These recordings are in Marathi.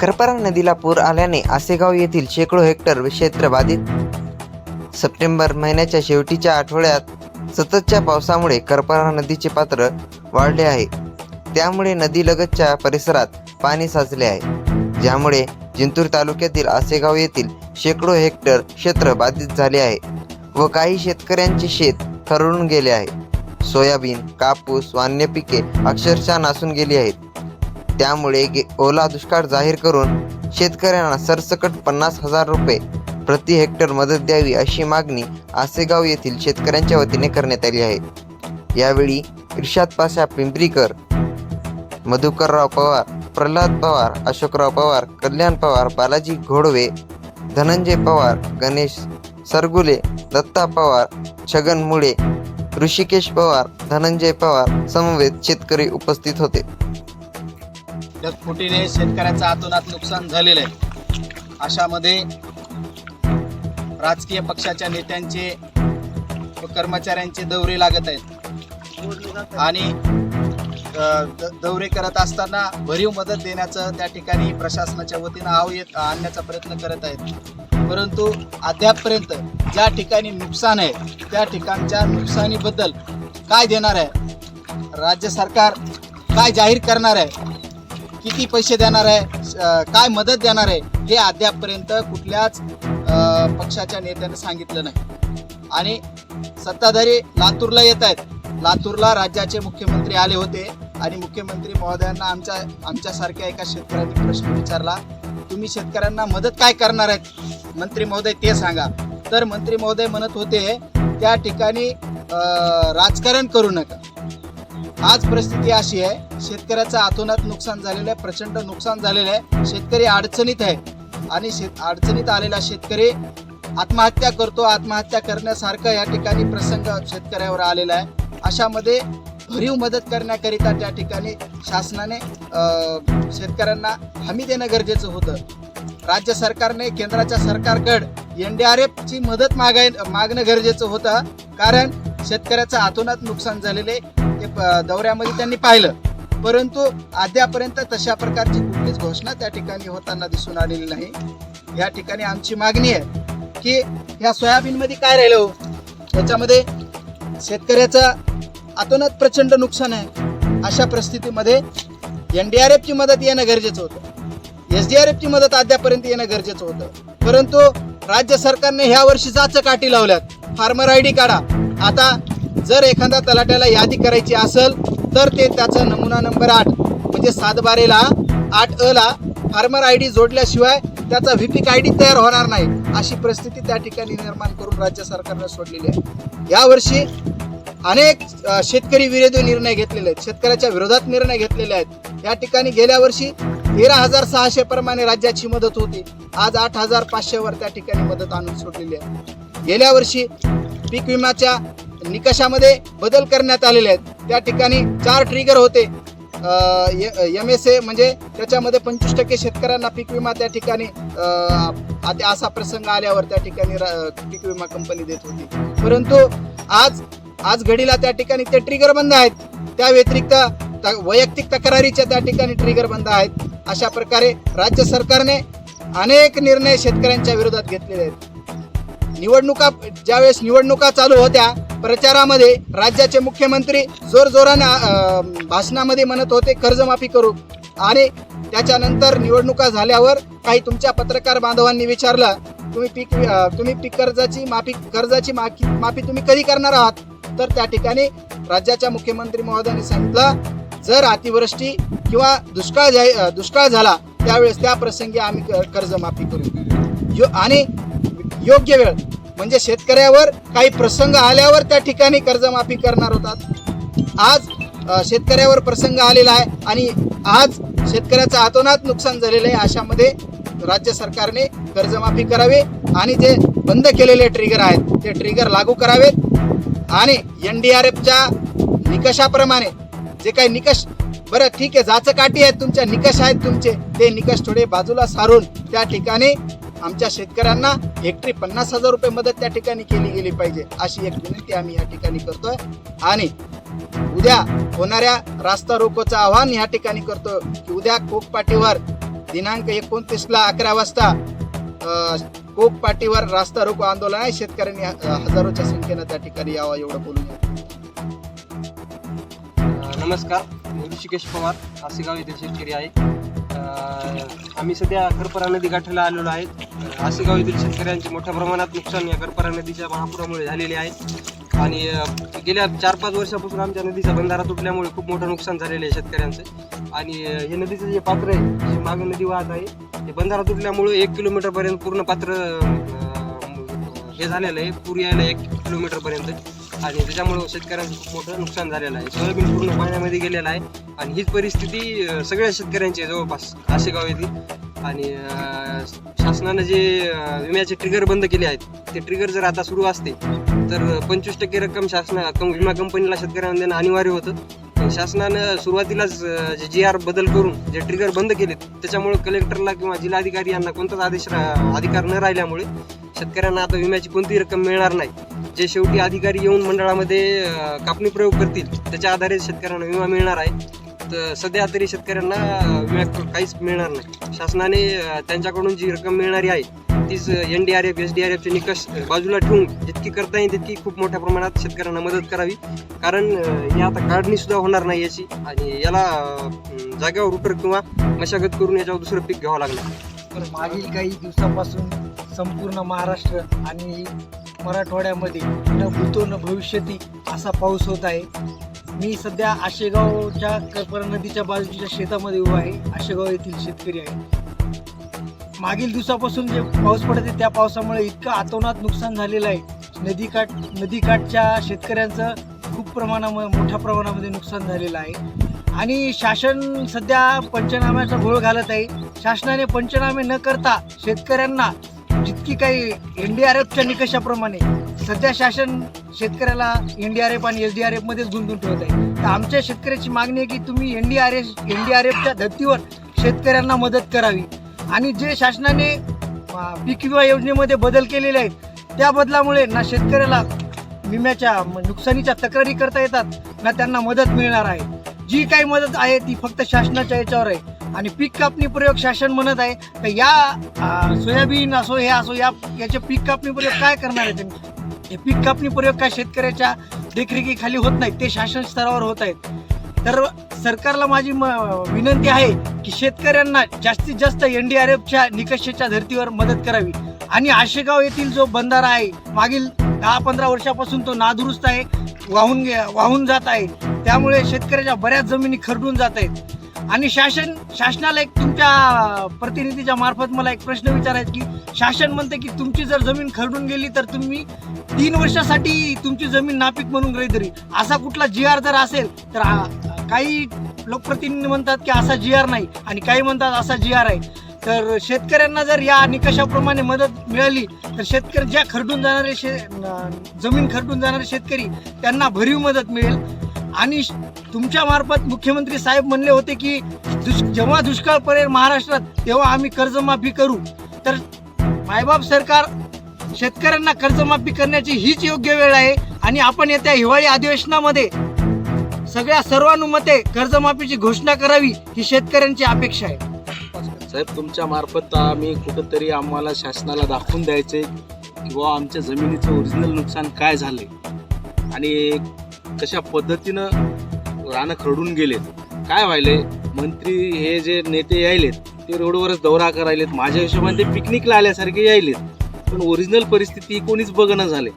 करपरा नदीला पूर आल्याने आसेगाव येथील शेकडो हेक्टर क्षेत्र बाधित. सप्टेंबर महिन्याच्या शेवटीच्या आठवड्यात सततच्या पावसामुळे करपरा नदीचे पात्र वाढले आहे. त्यामुळे नदीलगतच्या परिसरात पाणी साचले आहे ज्यामुळे जिंतूर तालुक्यातील आसेगाव येथील शेकडो हेक्टर क्षेत्र बाधित झाले आहे व काही शेतकऱ्यांचे शेत खरडून गेले आहे. सोयाबीन कापूस वान्य पिके अक्षरशः नासून गेली आहेत. त्यामुळे गे- ओला दुष्काळ जाहीर करून शेतकऱ्यांना सरसकट पन्नास हजार रुपये प्रति हेक्टर मदत द्यावी अशी मागणी आसेगाव येथील शेतकऱ्यांच्या वतीने करण्यात आली आहे. यावेळी इर्षाद पाशा पिंपरीकर मधुकरराव पवार प्रल्हाद पवार अशोकराव पवार कल्याण पवार बालाजी घोडवे धनंजय पवार गणेश सरगुले दत्ता पवार छगन मुळे ऋषिकेश पवार धनंजय पवार समवेत शेतकरी उपस्थित होते. ढगफुटीने शेतकऱ्याचं आतोनात नुकसान झालेलं आहे. अशामध्ये राजकीय पक्षाच्या नेत्यांचे व कर्मचाऱ्यांचे दौरे लागत आहेत. आणि द- दौरे करत असताना भरीव मदत देण्याचं त्या ठिकाणी प्रशासनाच्या वतीनं आव येत आणण्याचा प्रयत्न करत आहेत. परंतु अद्यापपर्यंत ज्या ठिकाणी नुकसान आहे त्या ठिकाणच्या नुकसानीबद्दल काय देणार आहे? राज्य सरकार काय जाहीर करणार आहे? किती पैसे देणार आहे काय मदत देणार आहे हे अद्यापपर्यंत कुठल्याच पक्षाच्या नेत्याने सांगितलं नाही. आणि सत्ताधारी लातूरला येत आहेत. लातूरला राज्याचे मुख्यमंत्री आले होते आणि मुख्यमंत्री महोदयांना आमच्या आमच्यासारख्या एका शेतकऱ्यांनी प्रश्न विचारला तुम्ही शेतकऱ्यांना मदत काय करणार आहेत? मंत्री महोदय ते सांगा. तर मंत्री महोदय म्हणत होते त्या ठिकाणी राजकारण करू नका. आज परिस्थिती अशी आहे शेतकऱ्याचं आतोनात नुकसान झालेलं आहे प्रचंड नुकसान झालेलं आहे. शेतकरी अडचणीत आहे. आणि शेत अडचणीत आलेला शेतकरी आत्महत्या करतो. आत्महत्या करण्यासारखं या ठिकाणी प्रसंग शेतकऱ्यावर आलेला आहे. अशामध्ये भरीव मदत करण्याकरिता त्या ठिकाणी शासनाने शेतकऱ्यांना हमी देणं गरजेचं होतं. राज्य सरकारने केंद्राच्या सरकारकड एन डी आर एफची मदत मागाय मागणं गरजेचं होतं. कारण शेतकऱ्याचं आतोनात नुकसान झालेले ते प- दौऱ्यामध्ये त्यांनी पाहिलं. परंतु अद्यापर्यंत तशा प्रकारची कुठलीच घोषणा त्या ठिकाणी होताना दिसून आलेली नाही. या ठिकाणी आमची मागणी आहे की ह्या सोयाबीनमध्ये काय राहिलं हो? त्याच्यामध्ये शेतकऱ्याचं अतोनात प्रचंड नुकसान आहे. अशा परिस्थितीमध्ये एन डी आर एफची मदत येणं गरजेचं होतं. एस डी आर एफची मदत अद्यापर्यंत येणं गरजेचं होतं. परंतु राज्य सरकारने ह्या वर्षी जाच काठी लावल्यात. फार्मर आय डी काढा. आता जर एखाद्या तलाट्याला यादी करायची असेल तर ते त्याचा नमुना नंबर आठ म्हणजे सातबारेला आठ अ ला फार्मर आय डी जोडल्याशिवाय त्याचा व्हीपीक आय डी तयार होणार नाही अशी परिस्थिती त्या ठिकाणी निर्माण करून राज्य सरकारनं सोडलेली आहे. यावर्षी अनेक शेतकरी विरोधी निर्णय घेतलेले आहेत शेतकऱ्याच्या विरोधात निर्णय घेतलेले आहेत. या ठिकाणी गेल्या वर्षी तेरा हजार सहाशे प्रमाणे राज्याची मदत होती. आज आठ हजार पाचशे वर त्या ठिकाणी मदत आणून सोडलेली आहे. गेल्या वर्षी पीक विम्याच्या निकषामध्ये बदल करण्यात आलेले आहेत. त्या ठिकाणी चार ट्रिगर होते. एम एस ए म्हणजे त्याच्यामध्ये पंचवीस टक्के शेतकऱ्यांना पीक विमा त्या ठिकाणी अ, असा प्रसंग आल्यावर त्या ठिकाणी रा- पीक विमा कंपनी देत होती. परंतु आज आज घडीला त्या ठिकाणी ते ट्रिगर बंद आहेत. त्या व्यतिरिक्त वैयक्तिक तक्रारीच्या त्या ठिकाणी ट्रिगर बंद आहेत. अशा प्रकारे राज्य सरकारने अनेक निर्णय शेतकऱ्यांच्या विरोधात घेतलेले आहेत. निवडणुका ज्यावेळेस निवडणुका चालू होत्या प्रचारामध्ये राज्याचे मुख्यमंत्री जोरजोराने भाषणामध्ये म्हणत होते कर्जमाफी करू. आणि त्याच्यानंतर निवडणुका झाल्यावर काही तुमच्या पत्रकार बांधवांनी विचारलं तुम्ही पीक तुम्ही पीक कर्जाची माफी कर्जाची माफी माफी तुम्ही कधी करणार आहात? तर त्या ठिकाणी राज्याच्या मुख्यमंत्री महोदयांनी सांगितलं जर अतिवृष्टी किंवा दुष्काळ जाही दुष्काळ झाला त्यावेळेस त्या प्रसंगी आम्ही क- कर्जमाफी करू. आणि योग्य वेळ. म्हणजे शेतकऱ्यावर काही प्रसंग आल्यावर त्या ठिकाणी कर्जमाफी करणार होतात. आज शेतकऱ्यावर प्रसंग आलेला आहे आणि आज शेतकऱ्याचं आतोनात नुकसान झालेलं आहे अशामध्ये राज्य सरकारने कर्जमाफी करावी आणि जे बंद केलेले ट्रिगर आहेत ते ट्रिगर लागू करावेत. आणि एन डी आर एफच्या निकषाप्रमाणे जे काही निकष बरं ठीक आहे जाचकाठी आहेत तुमच्या निकष आहेत तुमचे ते निकष थोडे बाजूला सारून त्या ठिकाणी आमच्या शेतकऱ्यांना हेक्टरी पन्नास हजार रुपये मदत त्या ठिकाणी केली गेली पाहिजे अशी एक विनंती आम्ही या ठिकाणी करतोय. आणि उद्या होणाऱ्या रास्ता रोकोचं आव्हान या ठिकाणी करतो की उद्या कोकपाटीवर दिनांक एकोणतीसला अकरा वाजता अ, कोक पाटीवर रास्ता रोको आंदोलन आहे. शेतकऱ्यांनी हजारोच्या संख्येनं त्या ठिकाणी यावा एवढं बोलून नमस्कार. मी ऋषिकेश पवार आसेगाव येथील शेतकरी आहे. आम्ही सध्या करपरा नदी गाठायला आलेलो आहे. आसेगाव येथील शेतकऱ्यांचे मोठ्या प्रमाणात नुकसान या करपरा नदीच्या महापुरामुळे झालेले आहे. आणि गेल्या चार पाच वर्षापासून आमच्या नदीचा बंधारा तुटल्यामुळे खूप मोठं नुकसान झालेलं आहे शेतकऱ्यांचं. आणि हे नदीचं जे पात्र आहे जे मागे नदी वाहत आहे ते बंधारा तुटल्यामुळे एक किलोमीटरपर्यंत पूर्ण पात्र हे झालेलं आहे. पूर यायला एक किलोमीटरपर्यंत. आणि त्याच्यामुळं शेतकऱ्यांचं खूप मोठं नुकसान झालेलं आहे. सोयाबीन पूर्ण पाण्यामध्ये गेलेलं आहे. आणि हीच परिस्थिती अं, सगळ्या शेतकऱ्यांची आहे जवळपास. आशेगाव येथील. आणि अं, शासनानं जे अं, विम्याचे ट्रिगर बंद केले आहेत ते ट्रिगर जर आता सुरू असते तर पंचवीस टक्के रक्कम शासना विमा कंपनीला शेतकऱ्यांना देणं अनिवार्य होतं. शासनानं सुरुवातीलाच जे जी आर बदल करून जे ट्रिगर बंद केलेत त्याच्यामुळे कलेक्टरला किंवा जिल्हाधिकारी यांना कोणताच आदेश रा- अधिकार न राहिल्यामुळे शेतकऱ्यांना आता विम्याची कोणतीही रक्कम मिळणार नाही. जे शेवटी अधिकारी येऊन मंडळामध्ये कापणी प्रयोग करतील त्याच्या आधारे शेतकऱ्यांना विमा मिळणार आहे. तर सध्या तरी शेतकऱ्यांना विमा काहीच मिळणार नाही. शासनाने त्यांच्याकडून जी रक्कम मिळणारी आहे तीच N D R F S D R एफचे निकष बाजूला ठेवून जितकी करता येईल तितकी खूप मोठ्या प्रमाणात शेतकऱ्यांना मदत करावी. कारण हे आता काढणी सुद्धा होणार नाही याची आणि याला जागेवर रुटर किंवा मशागत करून याच्यावर दुसरं पीक घ्यावं लागणार. तर मागील काही दिवसापासून संपूर्ण महाराष्ट्र आणि मराठवाड्यामध्ये न भूतो न भविष्यती असा पाऊस होत आहे. मी सध्या आशेगावच्या करपरा नदीच्या बाजूच्या शेतामध्ये उभा आहे. आशेगाव येथील शेतकरी आहे मागील दिवसापासून जे पाऊस पडत आहे त्या पावसामुळे इतकं आतोनात नुकसान झालेलं आहे. नदीकाठ नदीकाठच्या शेतकऱ्यांचं खूप प्रमाणामध्ये मोठ्या प्रमाणामध्ये नुकसान झालेलं आहे. आणि शासन सध्या पंचनाम्याचा घोळ घालत आहे. शासनाने पंचनामे न करता शेतकऱ्यांना जितकी काही एन डी आर एफच्या निकषाप्रमाणे सध्या शासन शेतकऱ्याला एन डी आर एफ आणि एस डी आर एफमध्येच गुंतून ठेवत आहे. तर आमच्या शेतकऱ्याची मागणी आहे की तुम्ही N D R F N D R एफच्या धर्तीवर शेतकऱ्यांना मदत करावी. आणि जे शासनाने पीक विमा योजनेमध्ये बदल केलेले आहेत त्या बदलामुळे ना शेतकऱ्याला विम्याच्या नुकसानीच्या तक्रारी करता येतात ना त्यांना मदत मिळणार आहे. जी काही मदत आहे ती फक्त शासनाच्या याच्यावर आहे. आणि पीक कापणी प्रयोग शासन म्हणत आहे तर या सोयाबीन असो हे असो या याचे पीक कापणी प्रयोग काय करणार आहे त्यांनी हे पीक कापणी प्रयोग काय शेतकऱ्याच्या देखरेखीखाली होत नाहीत ते शासन स्तरावर होत आहेत. तर सरकारला माझी म- विनंती आहे की शेतकऱ्यांना जास्तीत जास्त एन डी आर एफच्या निकषाच्या धर्तीवर मदत करावी. आणि आशेगाव येथील जो बंधारा आहे मागील दहा पंधरा वर्षापासून तो नादुरुस्त आहे वाहून वाहून जात आहे. त्यामुळे शेतकऱ्याच्या बऱ्याच जमिनी खरडून जात आहेत. आणि शासन शासनाला एक तुमच्या प्रतिनिधीच्या मार्फत मला एक प्रश्न विचारायचा की शासन म्हणते की तुमची जर जमीन खरडून गेली तर तुम्ही तीन वर्षासाठी तुमची जमीन नापीक म्हणून गृहीत धरी असा कुठला जी आर जर असेल तर काही लोकप्रतिनिधी म्हणतात की असा जी आर नाही आणि काही म्हणतात असा जी आर आहे. तर शेतकऱ्यांना जर या निकषाप्रमाणे मदत मिळाली तर शेतकरी ज्या खरडून जाणारे शे जमीन खरडून जाणारे शेतकरी त्यांना भरीव मदत मिळेल. आणि तुमच्या मार्फत मुख्यमंत्री साहेब म्हणले होते की दुष् जेव्हा दुष्काळ पडेल महाराष्ट्रात तेव्हा आम्ही कर्जमाफी करू. तर मायबाप सरकार शेतकऱ्यांना कर्जमाफी करण्याची हीच योग्य वेळ आहे आणि आपण येत्या हिवाळी अधिवेशनामध्ये सगळ्या सर्वानुमते कर्जमाफीची घोषणा करावी ही शेतकऱ्यांची अपेक्षा आहे. साहेब तुमच्या मार्फत आम्ही कुठंतरी आम्हाला शासनाला दाखवून द्यायचे किंवा आमच्या जमिनीचं ओरिजिनल नुकसान काय झाले आणि कशा पद्धतीनं रानं खरडून गेलेत? काय व्हायले मंत्री हे जे नेते यायलेत ते रोडवरच दौरा करायलेत. माझ्या हिशोबाने ते पिकनिकला आल्यासारखे यायलेत. पण ओरिजिनल परिस्थिती कोणीच बघणं झाले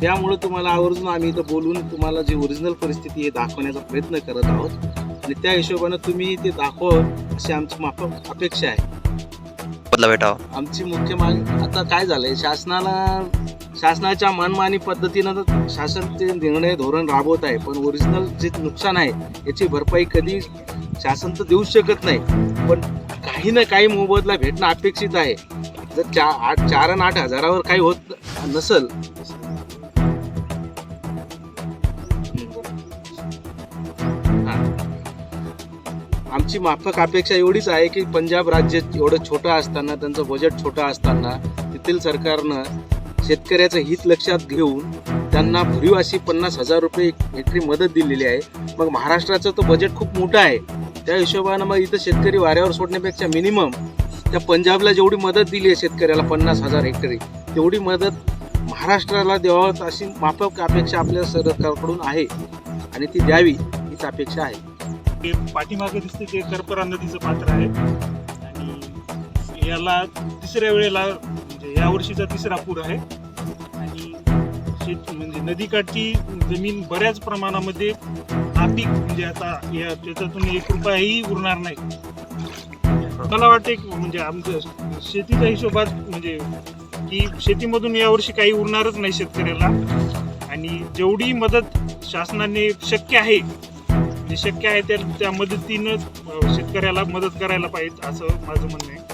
त्यामुळं तुम्हाला आवर्जून आम्ही इथं बोलून तुम्हाला जी ओरिजिनल परिस्थिती आहे दाखवण्याचा प्रयत्न करत आहोत. आणि त्या हिशोबानं तुम्ही ते दाखव अशी आमची माफ अपेक्षा आहे. बदला भेटावा. आमची मुख्य माग आता काय झालंय? शासनाला शासनाच्या मनमानी पद्धतीनं तर शासन ते निर्णय धोरण राबवत आहे पण ओरिजिनल जे नुकसान आहे याची भरपाई कधी शासन तर देऊ शकत नाही. पण काही ना काही मोबदला भेटणं अपेक्षित आहे. जर चा आठ चार आणि आठ हजारावर काही होत नसल आमची माफक अपेक्षा एवढीच आहे की पंजाब राज्य एवढं छोटं असताना त्यांचं बजेट छोटं असताना तेथील सरकारनं शेतकऱ्याचं हित लक्षात घेऊन त्यांना भरीव अशी पन्नास हजार रुपये हेक्टरी मदत दिलेली आहे. मग महाराष्ट्राचं तर बजेट खूप मोठं आहे. त्या हिशोबानं मग इथं शेतकरी वाऱ्यावर सोडण्यापेक्षा मिनिमम त्या पंजाबला जेवढी मदत दिली आहे शेतकऱ्याला पन्नास हजार हेक्टरी तेवढी मदत महाराष्ट्राला द्यावं अशी माफक अपेक्षा आपल्या सरकारकडून आहे. आणि ती द्यावी हीच अपेक्षा आहे. ते पाठीमागे दिसते ते करपरा नदीचं पात्र आहे. आणि याला तिसऱ्या वेळेला म्हणजे या वर्षीचा तिसरा पूर आहे. आणि शेत म्हणजे नदीकाठची जमीन बऱ्याच प्रमाणामध्ये नापीक म्हणजे आता या त्याच्यातून एक रुपयाही उरणार नाही. मला वाटते म्हणजे आमचं शेतीच्या हिशोबात म्हणजे की शेतीमधून यावर्षी काही उरणारच नाही शेतकऱ्याला. आणि जेवढी मदत शासनाने शक्य आहे जे शक्य आहे त्या त्या मदतीनं शेतकऱ्याला मदत करायला पाहिजे असं माझं म्हणणं आहे.